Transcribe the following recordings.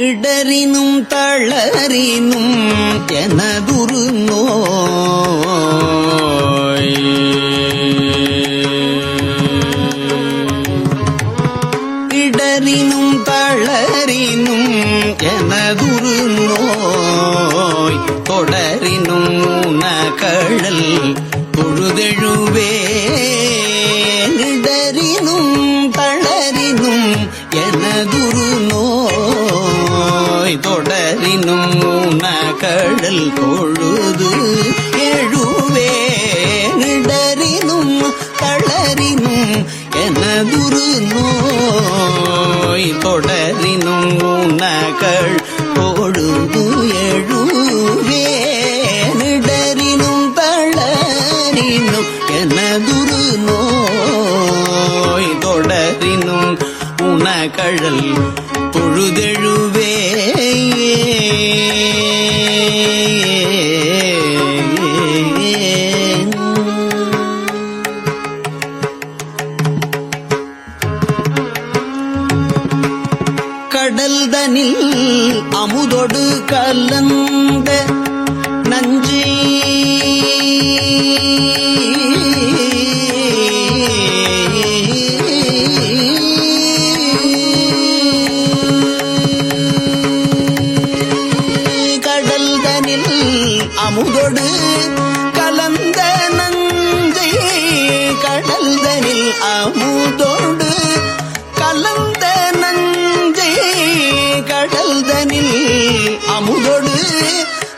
இடறினும் தளறினும் எனதுரு no கடல்தனில் அமுதொடு கலந்த நஞ்சே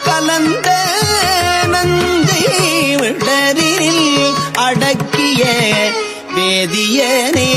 கலந்த நந்தி விடரில் அடக்கிய வேதியனே.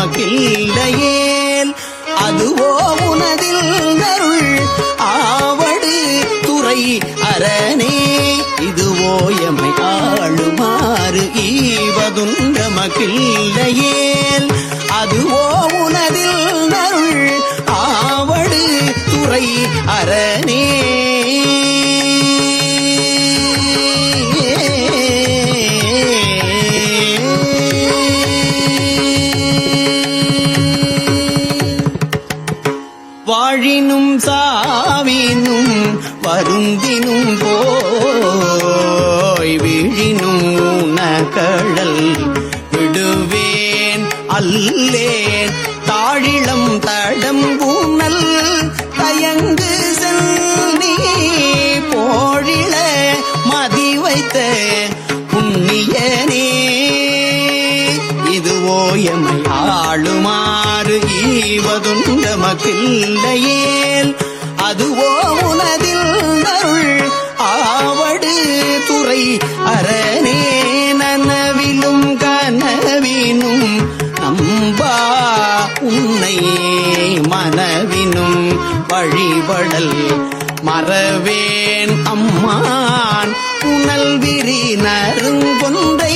ஈவதும் அதுவோ உனதில் நருள் ஆவடு துறை அரணே. இதுவோ எமை ஆளுமாறு ஈவதும் மகிழ்லையேல் அதுவோ உனதில் நருள் ஆவடு துறை அரணே. ஈவதுண்ட மகிழ்லையேல் அதுவோ உனதில் அருள் ஆவடு துறை அரணே நனவிலும் கனவினும் நம்பா உன்னை மனவினும் வழிபடல் மறவேன் அம்மான் புனல் விரி நறுங்கொன்றை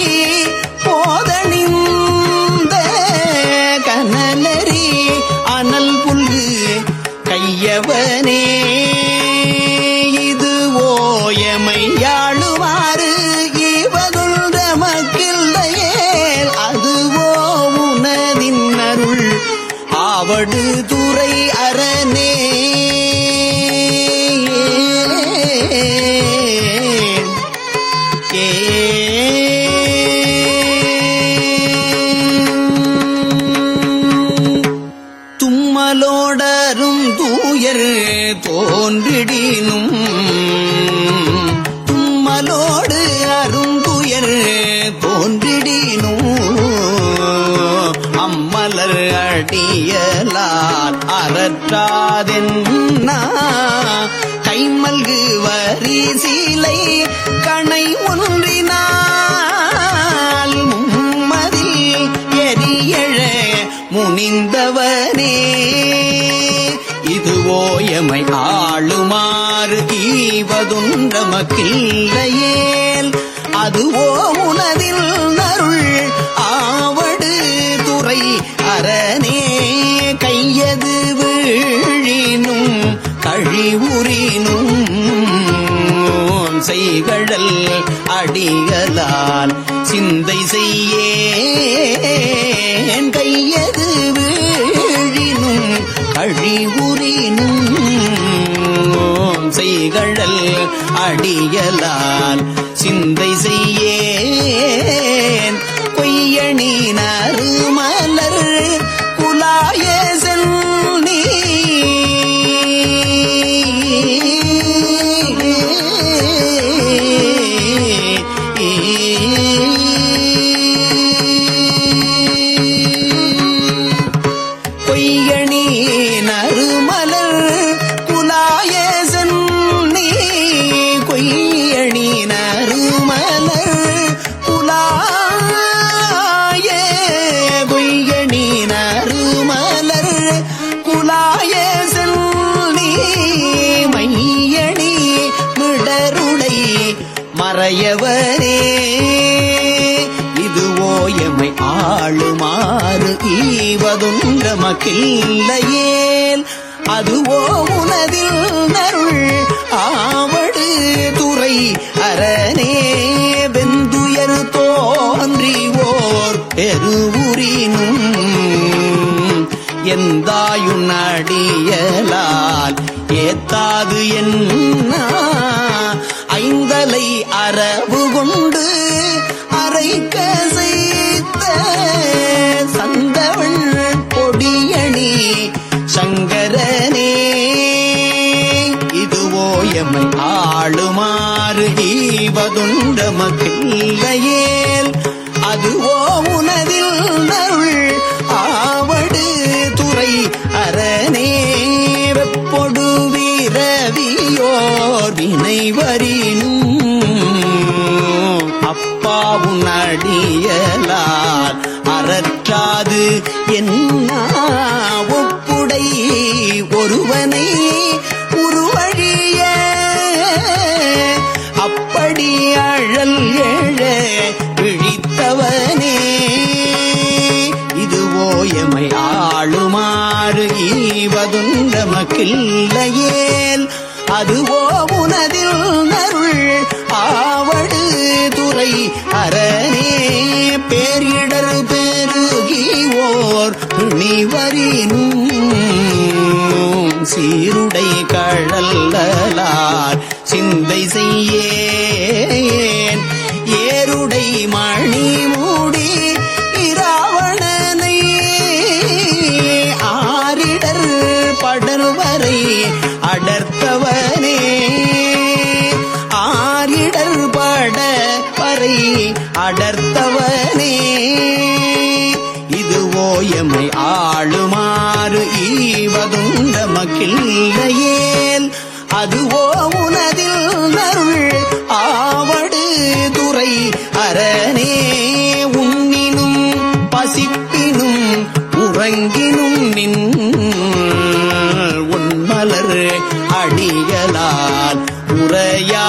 அடியலால் அறற்றாதென்னா? கைமல்கு வரி சீலை கணை ஒன்றினால் மும்மதில் எரியழ முனிந்தவனே. இதுவோ எமை ஆளுமாறு ஈவதுன்றமக்கில்லையேல் அதுவோ உனது உரினும் செய்கடல் அடிகளால் சிந்தை செய்யேன் கையது வீழினும் அழிவுரினும் செய்கடல் அடியலால் சிந்தை செய்யே செய்வதுன்றமக்கில்லையேல். அதுவோ உனதில் நருள் ஆவடு துறை அரணே. வெந்துயர் தோன்றிவோர் பெருவுரினும் எந்தாயுன் அடியலால் ஏத்தாது என்ன. ஐந்தலை அரவு கொண்டு அரைக்க நமக்கு பிள்ளையேல் அதுவோ உனதில் நருள். ஆவடு துறை அரணே. பேரிடர் பெருகியோர் நிவரின் சீருடை கழல்லார் சிந்தை செய்யேன். உறங்கினும் நின் உன்மலர் அடிகளால் உரையா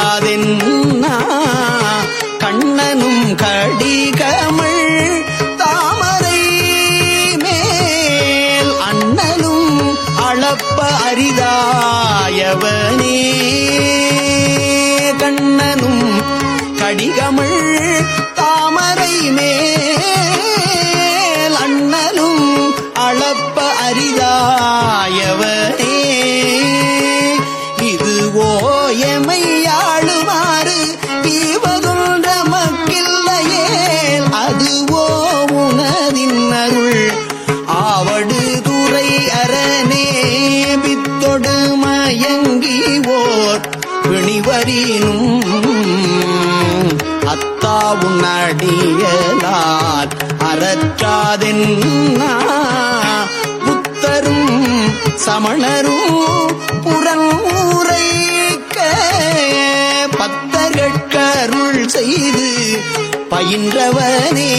புற்றாதென்னா புத்தரும் சமணரும் புறநூரைக்க பத்தர்கட்கருள் செய்து பயின்றவனே.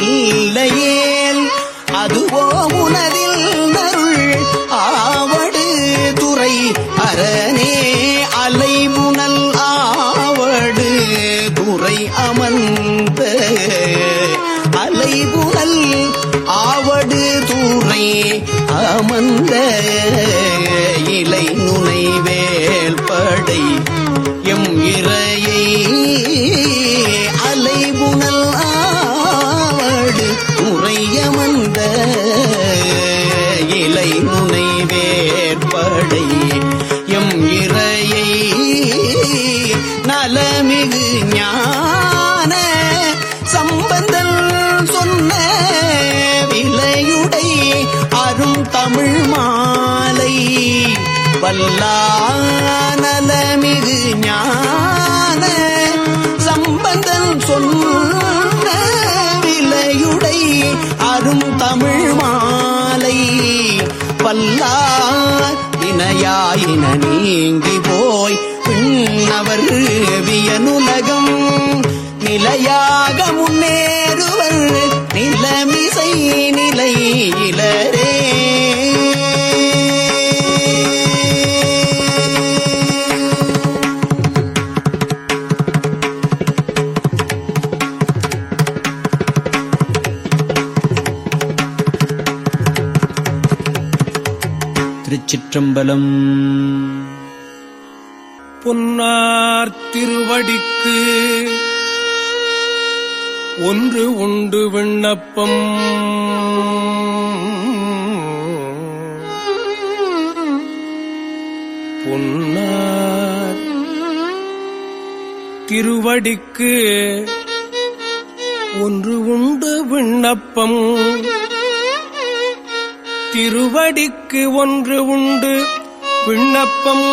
இல்லையேல் அதுவோ உனதில் நருள் ஆவடு துறை அரணே ஞான சம்பந்தன் சொன்ன விலையுடை அரும் தமிழ் மாலை. வல்லானலமிகு ஞான சம்பந்தன் சொன்ன விலையுடை அரும் தமிழ் மாலை. பல்லார் வினையாயின நீங்கி போய் அவர் வியனுலகம் நிலையாக முன்னேறுவர் நிலமிசை நிலையிலரே. திருச்சிற்றம்பலம் விண்ணப்பம். புன்னார் திருவடிக்கு ஒன்று உண்டு விண்ணப்பம். திருவடிக்கு ஒன்று உண்டு விண்ணப்பம்.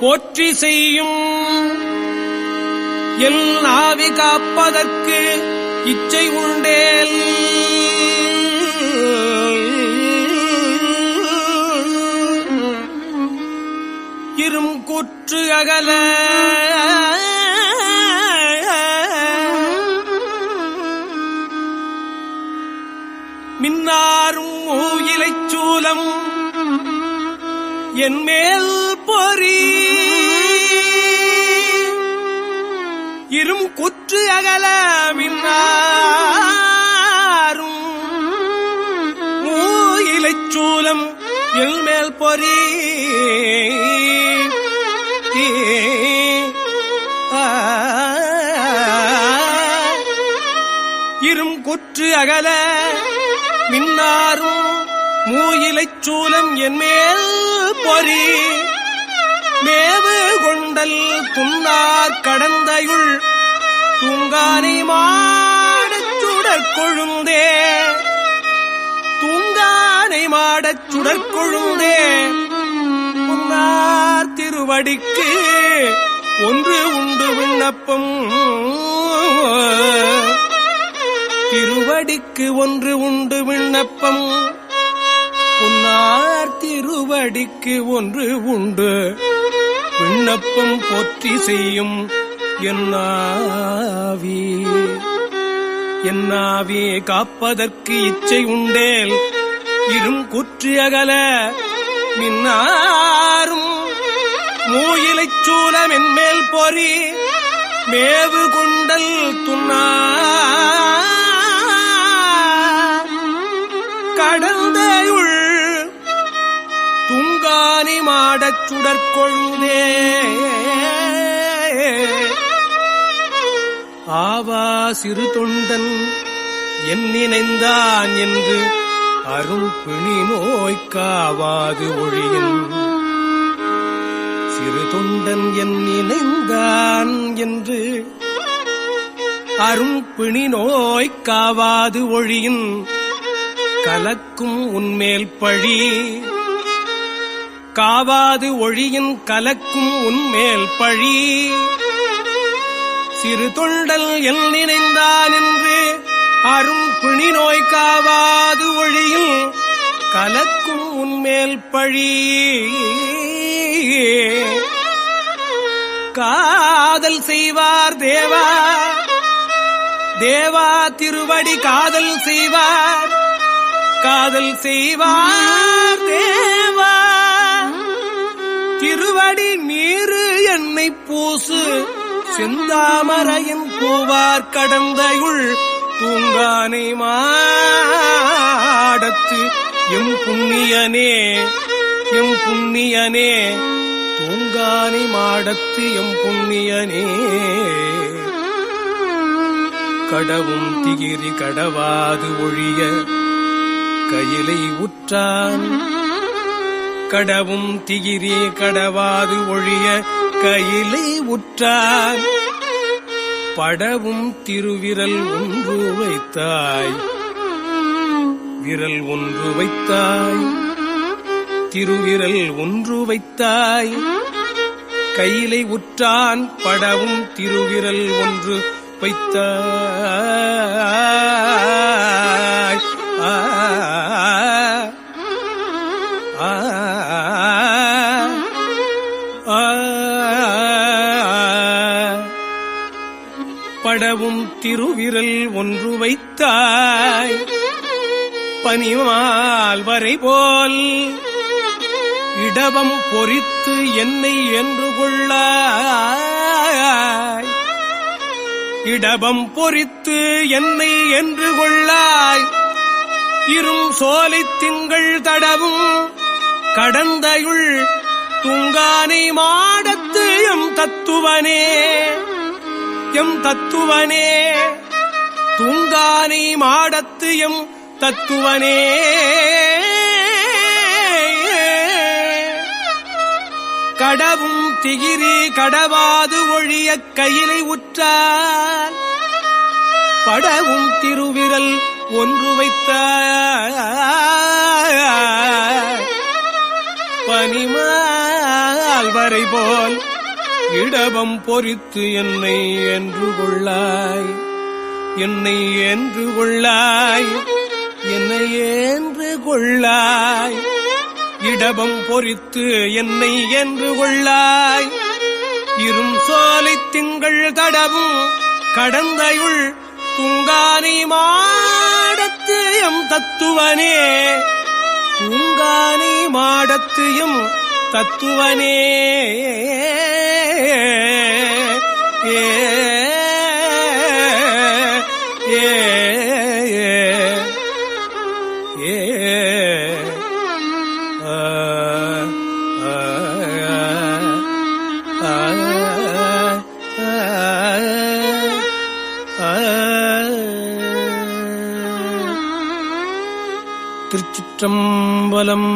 போற்றி செய்யும் எல் காப்பதற்கு இச்சை உண்டேல். இரும் குற்று அகல. மின்னாரும் மூயிலைச் சூலம் என் மேல் பொறி. இரும் குற்று அகல மின்னாரும். மூயிலைச் சூலம் என் பொறி இரும் குற்று அகல மின்னாரும். மூயிலைச் சூலம் என்மேல் பொறி மேவு கொண்டல் துன்னார் கடந்தையுள் தூங்கானை மாடச் சுடற்கொழுந்தே. தூங்கானை மாடச் சுடற்கொழுந்தே. புன்னார் திருவடிக்கு ஒன்று உண்டு விண்ணப்பம். திருவடிக்கு ஒன்று உண்டு விண்ணப்பம். புன்னார் திருவடிக்கு ஒன்று உண்டு விண்ணப்பம் போற்றி செய்யும் என்னாவி என்னாவே காப்பதற்கு இச்சை உண்டேல் இரும் குற்றி அகல மின்னாரும். மூயிலைச் சூலம் என்மேல் பொறி மேவு கொண்டல் துண்ணா கடந்த கடந்தையுள் துங்கானி மாடச் சுடற்கொழுதே. ஆவா சிறு தொண்டன் என் நினைந்தான் என்று அருள் பிணி நோய்க்காவாது ஒழியின். சிறு தொண்டன் என் நினைந்தான் என்று அரும் பிணி நோய்க்காவாது ஒழியின். கலக்கும் உன்மேல் பழி காவாது ஒழியின் கலக்கும் உன்மேல் பழி. சிறு தொண்டல் எல் நினைந்தான் என்று அரும் பிணி நோய் காவாது ஒழியில் கலக்கும் உன்மேல் பழி. காதல் செய்வார் தேவா தேவா திருவடி காதல் செய்வார். காதல் செய்வார் தேவா. திருவடி நீரு என்னை பூசு. செந்தாமரையின் பூவார் கடந்தையுள் பூங்கானை மாடத்து. எம் புண்ணியனே எம் புண்ணியனே பூங்கானை மாடத்து எம் புண்ணியனே. கடவும் திகிரி கடவாது ஒழிய கையிலை உற்றான் கடவும் திகிரே கடவாது ஒழிய கையிலை உற்றார் படவும் திருவிரல் ஒன்று வைத்தாய் விரல் ஒன்று வைத்தாய் திருவிரல் ஒன்று வைத்தாய் கையிலை உற்றான் படவும் திருவிரல் ஒன்று வைத்தாய் ஆ, திருவிரல் ஒன்று வைத்தாய். பனிமால் வரை போல் இடவம் பொறித்து என்னை என்று கொள்ளாய். இடபம் பொறித்து என்னை என்று கொள்ளாய். இரும் சோலை திங்கள் தடவும் கடந்தையுள் துங்கானை மாடத்து எம் தத்துவனே. எம் தத்துவனே. தூங்கானை மாடத்து எம் தத்துவனே. கடவும் திகிரி கடவாது ஒழிய கையிலை உற்றார். படவும் திருவிரல் ஒன்று வைத்த பனிமால் வரை போல் இடபம் பொறித்து என்னை என்று கொள்ளாய். என்னை என்று கொள்ளாய். என்னை என்று கொள்ளாய். இடபம் பொறித்து என்னை என்று கொள்ளாய். இரும் சோலை திங்கள் தடவும் கடந்தையுள் துங்கானை மாடத்து எம் தத்துவனே. துங்கானை மாடத்து எம் தத்துவனே. ஏ திருச்சிற்றம்பலம்